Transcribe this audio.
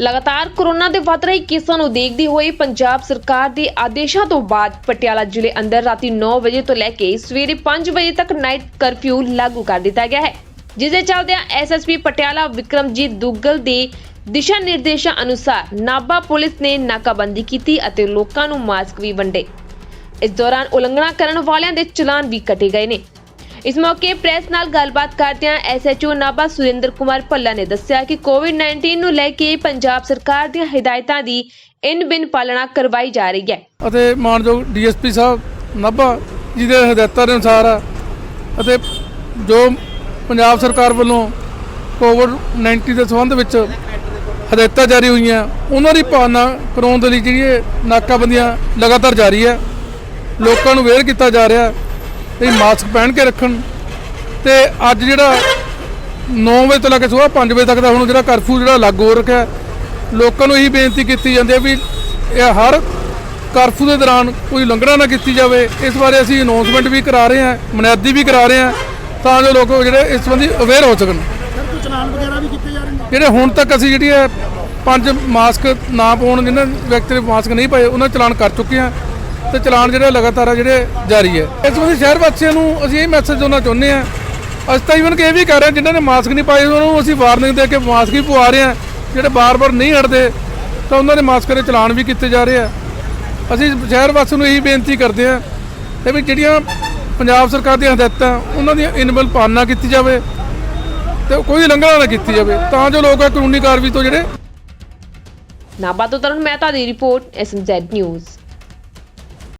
ਲਗਾਤਾਰ ਕੋਰੋਨਾ ਦੇ ਵੱਧ ਰਹੇ ਕੇਸਾਂ ਨੂੰ ਦੇਖਦੇ ਹੋਏ ਪੰਜਾਬ ਸਰਕਾਰ ਦੇ ਆਦੇਸ਼ਾਂ ਤੋਂ ਬਾਅਦ ਪਟਿਆਲਾ ਜ਼ਿਲ੍ਹੇ ਅੰਦਰ ਰਾਤੀ 9 ਵਜੇ ਤੋਂ ਲੈ ਕੇ ਸਵੇਰੇ 5 ਵਜੇ ਤੱਕ ਨਾਈਟ ਕਰਫਿਊ ਲਾਗੂ ਕਰ ਦਿੱਤਾ ਗਿਆ ਹੈ, ਜਿਸ ਦੇ ਚੱਲਦਿਆਂ ਐਸਐਸਪੀ ਪਟਿਆਲਾ ਵਿਕਰਮਜੀਤ ਦੁੱਗਲ ਦੇ ਦਿਸ਼ਾ ਨਿਰਦੇਸ਼ਾਂ ਅਨੁਸਾਰ ਨਾਭਾ ਪੁਲਿਸ ਨੇ ਨਾਕਾਬੰਦੀ ਕੀਤੀ ਅਤੇ ਲੋਕਾਂ ਨੂੰ ਮਾਸਕ ਵੀ ਵੰਡੇ। ਇਸ ਦੌਰਾਨ ਉਲੰਘਣਾ ਕਰਨ ਵਾਲਿਆਂ ਦੇ ਚਲਾਨ ਵੀ ਕੱਟੇ ਗਏ ਨੇ। ਇਸ ਮੌਕੇ ਪ੍ਰੈਸ ਨਾਲ ਗੱਲਬਾਤ ਕਰਦਿਆਂ ਐਸਐਚਓ ਨਾਭਾ ਸੁਰਿੰਦਰ ਕੁਮਾਰ ਭੱਲਾ ਨੇ ਦੱਸਿਆ ਕਿ ਕੋਵਿਡ-19 ਨੂੰ ਲੈ ਕੇ ਪੰਜਾਬ ਸਰਕਾਰ ਦੀਆਂ ਹਦਾਇਤਾਂ ਦੀ ਇਨ ਬਿਨ ਪਾਲਣਾ ਕਰਵਾਈ ਜਾ ਰਹੀ ਹੈ। ਅਤੇ ਮਾਨਯੋਗ ਡੀਐਸਪੀ ਸਾਹਿਬ, ਨਾਭਾ ਜੀ ਦੇ ਹਦਾਇਤਾਂ ਦੇ ਅਨੁਸਾਰ ਅਤੇ ਜੋ ਪੰਜਾਬ ਸਰਕਾਰ ਵੱਲੋਂ ਕੋਵਿਡ 19 ਦੇ ਸੰਬੰਧ ਵਿੱਚ ਹਦਾਇਤਾਂ ਜਾਰੀ ਹੋਈਆਂ, ਉਹਨਾਂ ਦੀ ਪਾਲਣਾ ਕਰਾਉਣ ਦੇ ਲਈ ਜਿਹੜੀ ਨਾਕਾਬੰਦੀਆਂ ਲਗਾਤਾਰ ਜਾਰੀ ਹੈ, ਲੋਕਾਂ ਨੂੰ ਵੇਅਰ ਕੀਤਾ ਜਾ ਰਿਹਾ ਵੀ ਮਾਸਕ ਪਹਿਨ ਕੇ ਰੱਖਣ। ਤੇ ਅੱਜ ਜਿਹੜਾ 9 ਵਜੇ ਤੋਂ ਲੈ ਕੇ ਸਵੇਰ 5 ਵਜੇ ਤੱਕ ਦਾ ਹੁਣ ਜਿਹੜਾ ਕਰਫਿਊ ਜਿਹੜਾ ਲਾਗੂ ਹੋ ਰੱਖਿਆ ਲੋਕਾਂ ਨੂੰ ਇਹੀ ਬੇਨਤੀ ਕੀਤੀ ਜਾਂਦੀ ਹੈ ਵੀ ਇਹ ਹਰ ਕਰਫਿਊ ਦੇ ਦੌਰਾਨ ਕੋਈ ਉਲੰਘਣਾ ਨਾ ਕੀਤੀ ਜਾਵੇ। ਇਸ ਬਾਰੇ ਅਸੀਂ ਅਨਾਉਂਸਮੈਂਟ ਵੀ ਕਰਾ ਰਹੇ ਹਾਂ ਮਨਿਆਦੀ ਵੀ ਕਰਾ ਰਹੇ ਹਾਂ ਤਾਂ ਜੋ ਲੋਕ ਜਿਹੜੇ ਇਸ ਸੰਬੰਧੀ ਅਵੇਅਰ ਹੋ ਸਕਣ। ਜਿਹੜੇ ਹੁਣ ਤੱਕ ਅਸੀਂ ਜਿਹੜੀ ਹੈ ਪੰਜ ਮਾਸਕ ਨਾ ਪਾਉਣ ਜਿਹਨਾਂ ਵਿਅਕਤੀ ਨੇ ਮਾਸਕ ਨਹੀਂ ਪਾਏ ਉਹਨਾਂ ਚਲਾਨ ਕਰ ਚੁੱਕੇ ਹਾਂ। ਤੇ ਚਲਾਨ ਜਿਹੜੇ ਲਗਾਤਾਰ ਜਿਹੜੇ ਜਾਰੀ ਹੈ। ਇਸ ਸੰਬੰਧੀ ਸ਼ਹਿਰ ਵਾਸੀਆਂ ਨੂੰ ਅਸੀਂ ਇਹ ਮੈਸੇਜ ਦੇਣਾ ਚਾਹੁੰਦੇ ਹਾਂ। ਅਸੀਂ ਤਾਂ ਇਵਨ ਕਿ ਇਹ ਵੀ ਕਰ ਰਹੇ ਹਾਂ, ਜਿਨ੍ਹਾਂ ਨੇ ਮਾਸਕ ਨਹੀਂ ਪਾਏ, ਉਹਨਾਂ ਨੂੰ ਅਸੀਂ ਵਾਰਨਿੰਗ ਦੇ ਕੇ ਮਾਸਕ ਵੀ ਪਵਾ ਰਹੇ ਹਾਂ। ਜਿਹੜੇ ਬਾਰ-ਬਾਰ ਨਹੀਂ ਹਟਦੇ, ਤਾਂ ਉਹਨਾਂ ਦੇ ਮਾਸਕ ਦੇ ਚਲਾਨ ਵੀ ਕੀਤੇ ਜਾ ਰਹੇ ਆ। ਅਸੀਂ ਸ਼ਹਿਰ ਵਾਸੀਆਂ ਨੂੰ ਇਹੀ ਬੇਨਤੀ ਕਰਦੇ ਹਾਂ ਤੇ ਵੀ ਜਿਹੜੀਆਂ ਪੰਜਾਬ ਸਰਕਾਰ ਦੀਆਂ ਹਦਾਇਤਾਂ, ਉਹਨਾਂ ਦੀ ਇਨਬਲ ਪਾਲਣਾ ਕੀਤੀ ਜਾਵੇ ਤੇ ਕੋਈ ਉਲੰਘਣਾ ਨਾ ਕੀਤੀ ਜਾਵੇ, ਤਾਂ ਜੋ ਲੋਕ ਕਾਨੂੰਨੀ ਕਾਰਵਾਈ ਤੋਂ ਜਿਹੜੇ ਨਾਭਾ ਤੋਂ ਤਰਨ ਮਹਿਤਾ ਦੀ ਰਿਪੋਰਟ ਐਸਐਮਜ਼ੈਡ ਨਿਊਜ਼